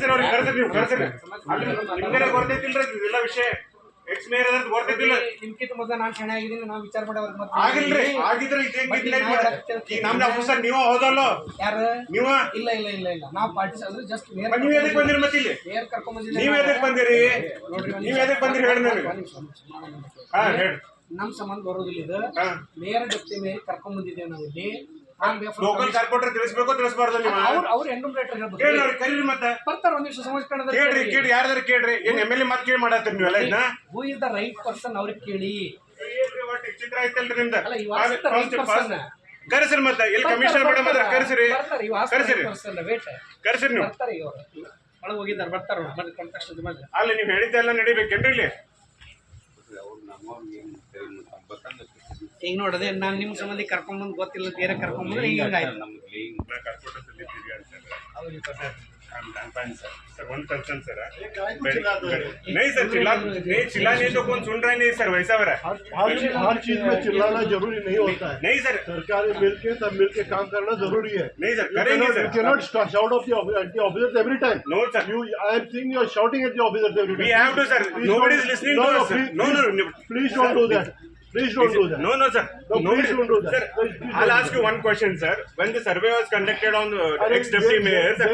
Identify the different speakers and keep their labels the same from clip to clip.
Speaker 1: ಕರ್ಸಿರಿ ಅವ್ರಿಗೆ ಕರ್ಸಿರಿ ನೀವು ಕರ್ಸಿರಿ ನಿಮ್ಗೆ ಗೊತ್ತೈತಿಲ್ರಿ ಇದೆಲ್ಲ ವಿಷಯ. ಎಕ್ಸ್ ಮೇಯರ್ ಅದ್ರ ಗೊತ್ತೈತಿಲ್ಲ
Speaker 2: ನಿಮ್ಕಿಂತ ಮೊದಲ ನಾನು ಶಣೆ ಆಗಿದ್ದೀನಿ ನಾವು ವಿಚಾರ ಮಾಡಿ ಅವ್ರಿಗೆ ಮತ್ತೆ
Speaker 1: ಆಗಿಲ್ರಿ ಆಗಿದ್ರೆ ಇದೇ ಈಗ ನಮ್ದು ಆಫೀಸರ್ ನೀವು ಹೌದಲ್ಲ?
Speaker 2: ಯಾರು?
Speaker 1: ನೀವು?
Speaker 2: ಇಲ್ಲ ಇಲ್ಲ ಇಲ್ಲ ಇಲ್ಲ. ನಾವು ಪಾರ್ಟಿ ಅಂದ್ರೆ ಜಸ್ಟ್ ಮೇಯರ್
Speaker 1: ನೀವು ಎದಕ್ ಬಂದಿರಿ ಮತ್ತೆ ಇಲ್ಲಿ?
Speaker 2: ಮೇಯರ್ ಕರ್ಕೊಂಡ್ ಬಂದಿದ್ದೀವಿ.
Speaker 1: ನೀವು ಎದಕ್ಕೆ ಬಂದಿರಿ? ನೀವು ಎದಕ್ ಬಂದಿರಿ ಹೇಳಿ ನನಗೆ. ಹಾ ಹೇಳಿ.
Speaker 2: ನಮ್ ಸಂಬಂಧ ಬರೋದಿಲ್ಲ ಇದು. ಮೇಯರ್ ಡೆಪ್ಟಿ ಮೇಯರ್ ಕರ್ಕೊಂಡ್ ಬಂದಿದ್ದೇವೆ ನಾವು ಇಲ್ಲಿ
Speaker 1: ಲೋಕಲ್ ಕಾರ್ಪೊರೇಟರ್ ತಿಳಿಸ್ಬೇಕು ತಿಳಿಸ್ಬಾರ್ದು ನೀವು.
Speaker 2: ಅವ್ರು ಅವ್ರು ಹೇಳ್ಬೇಕು
Speaker 1: ಕೇಳಿ ಅವ್ರಿಗೆ ಕರೀರಿ ಮತ್ತೆ.
Speaker 2: ಬರ್ತಾರ ಒಂದಿಷ್ಟು
Speaker 1: ಕೇಳ್ರಿ ಕೇಳಿ ಯಾರ್ದಾರು ಕೇಳ್ರಿ. ಏನ್ ಎಂ ಎಲ್ ಎ ಮಾತು ಕೇಳಿ ಮಾಡತ್ತೀರಿ ನೀವೆಲ್ಲ ಇದನ್ನ?
Speaker 2: Who is the right person ಅವ್ರಿಗೆ ಕೇಳಿ.
Speaker 1: ವಿಚಿತ್ರ ಐತಲ್ರಿ ನಿಮ್ದು.
Speaker 2: ಅಲ್ಲ, ಇವ್ ask ಪರ್ಸನ್.
Speaker 1: ಕರೆಸ್ರಿ ಮತ್ತೆ ಇಲ್ಲಿ ಕಮಿಷನರ್ ಮೇಡಮ್ ಅದ್ರ ಕರೆಸ್ರಿ. ಕರೆಸ್ರಿ. ಕರೆಸ್ರಿ ನೀವು.
Speaker 2: ಬರ್ತಾರೆ ಇವರು. ಒಳಗೆ ಹೋಗಿದ್ದಾರೆ ಬರ್ತಾರ ಮತ್ತೆ ಕಾಂಟ್ಯಾಕ್ಟ್ ಮಾಡಿ
Speaker 1: ಅಲ್ಲಿ ನೀವು ಹೇಳಿದ್ದೆಲ್ಲ ನಡಿಬೇಕೇನ್ರಿ ಇಲ್ಲಿ.
Speaker 2: ಈಗ ನೋಡದೆ ನಾನು ನಿಮ್ಮ ಸಂಬಂಧಿ ಕರ್ಕೊಂಡ್ ಬಂದು ಗೊತ್ತಿಲ್ಲ ಬೇರೆ ಕರ್ಕೊಂಡ್ ಬಂದ್ರೆ ಈಗ ಹಿಂಗಾಯ್ತು
Speaker 1: सर वन पर्सन सर नहीं सर चिल्ला नहीं चिल्लाने तो कौन सुन रहा है नहीं सर वैसा हो रहा है
Speaker 3: हर चीज हर चीज में चिल्लाना जरूरी नहीं होता है
Speaker 1: नहीं सर
Speaker 3: सरकार मिलके सब मिलके काम करना जरूरी है
Speaker 1: नहीं सर
Speaker 3: You
Speaker 1: करेंगे
Speaker 3: cannot, you
Speaker 1: sir
Speaker 3: cannot st- shout off the, offi- at the officers every time.
Speaker 1: No, sir.
Speaker 3: You, I am seeing you are shouting at the officers every time.
Speaker 1: We have to, sir.
Speaker 3: Please
Speaker 1: Nobody is
Speaker 3: don't-
Speaker 1: listening
Speaker 3: no,
Speaker 1: to
Speaker 3: no,
Speaker 1: us, sir.
Speaker 3: Please,
Speaker 1: No, no, no.
Speaker 3: Don't do that.
Speaker 1: No, no, sir.
Speaker 3: No, please don't do that.
Speaker 1: Sir,
Speaker 3: Please please
Speaker 1: I'll ask you one question, sir. When the survey was conducted on the
Speaker 3: Arre,
Speaker 1: ex-deputy mayor, sir,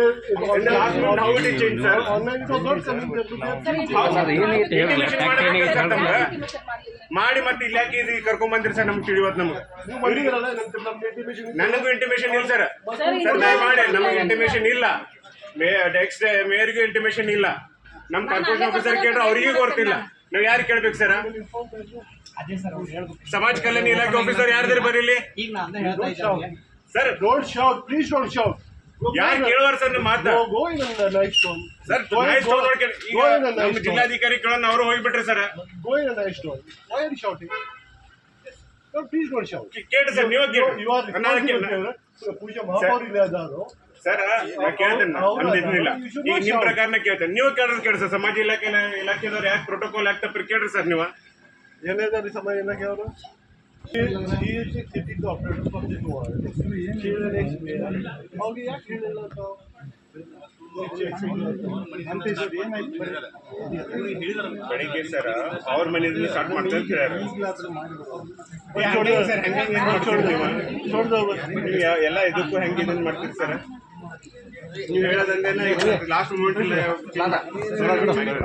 Speaker 1: in the last month, how it changed, sir?
Speaker 3: Online it was not coming there to be.
Speaker 1: Intimation. ಮಾಡಿ ಮತ್ತೆ ಇಲ್ಲಿ ಯಾಕೆ ಇದು ಕರ್ಕೊಂಡ್ ಬಂದಿರಿ sir ನಮ್ಗೆ ತಿಳಿಯೋದು ನಮ್ಗೆ. ನನಗೂ ಇಂಟಿಮೇಶನ್ ಇಲ್ಲ ಸರ್ ಸರ್ ದಯಮಾಡಿ ನಮಗೆ ಇಂಟಿಮೇಶನ್ ಇಲ್ಲ ಮೇಯರ್ಗೂ ಇಂಟಿಮೇಶನ್ ಇಲ್ಲ ನಮ್ ಕಾರ್ಪೊರೇಷನ್ ಆಫೀಸರ್ ಕೇಳಿದ್ರೆ ಅವ್ರಿಗೆ ಗೊತ್ತಿಲ್ಲ ನಾವ್ ಯಾರು ಕೇಳ್ಬೇಕು ಸರ್?
Speaker 2: ಅದೇ ಸರ್ ಅವ್ರು ಹೇಳ್ಬೇಕು.
Speaker 1: ಸಮಾಜ ಕಲ್ಯಾಣ ಇಲಾಖೆ ಆಫೀಸರ್ ಯಾರ್ದಾರು ಬರೀಲಿ
Speaker 2: ಈಗ ನಾನು ಅದನ್ನ ಹೇಳ್ತಾ ಇದ್ದೆ ಅವ್ರಿಗೆ.
Speaker 1: Sir
Speaker 3: don't shout please don't shout
Speaker 1: ಯಾರು ಕೇಳುವಾರ ಸರ್ ನಿಮ್ಮ ಮಾತ. ಸರ್. ಜಿಲ್ಲಾಧಿಕಾರಿ ಕೇಳೋಣ ಅವರು ಹೋಗ್ಬಿಟ್ರಿ ಸರ್?
Speaker 3: Go in
Speaker 1: ಕೇಳಿ ಸರ್ ನೀವು ಕೇಳಿ
Speaker 3: ಪೂಜಾ
Speaker 1: ಕೇಳ್ತೇನೆ ಈಗ ನಿಮ್. ಪ್ರಕಾರನ ಕೇಳ್ತೇನೆ ನೀವು ಕೇಳ್ರಿ ಕೇಳಿ ಸರ್ ಸಮಾಜ ಇಲಾಖೆ ಇಲಾಖೆದವ್ರು ಯಾಕೆ ಪ್ರೋಟೋಕಾಲ್ ಯಾಕೆ ತಪ್ಪಿ ಕೇಳ್ರಿ ಸರ್ ನೀವು
Speaker 3: ಏನೇದಾರಿ ಸಮಾಜ ಇಲಾಖೆ ಅವರು. ಅವ್ರಿಗೆ ಯಾಕೆ ಹೇಳಿಲ್ಲ ಅಂತ
Speaker 1: ಬೆಳಿಗ್ಗೆ ಸರ್ ಅವ್ರ ಮನೆಯಿಂದ ಸ್ಟಾರ್ಟ್ ಮಾಡ್ತಾ ಎಲ್ಲ ಇದಕ್ಕೂ ಹೆಂಗೆ ಇದನ್ನ ಮಾಡ್ತೀರಿ ಸರ್? ನೀವು ಹೇಳೋದಂದ್ರೆ ಲಾಸ್ಟ್ ಮೂಮೆಂಟ್ ಇಲ್ಲ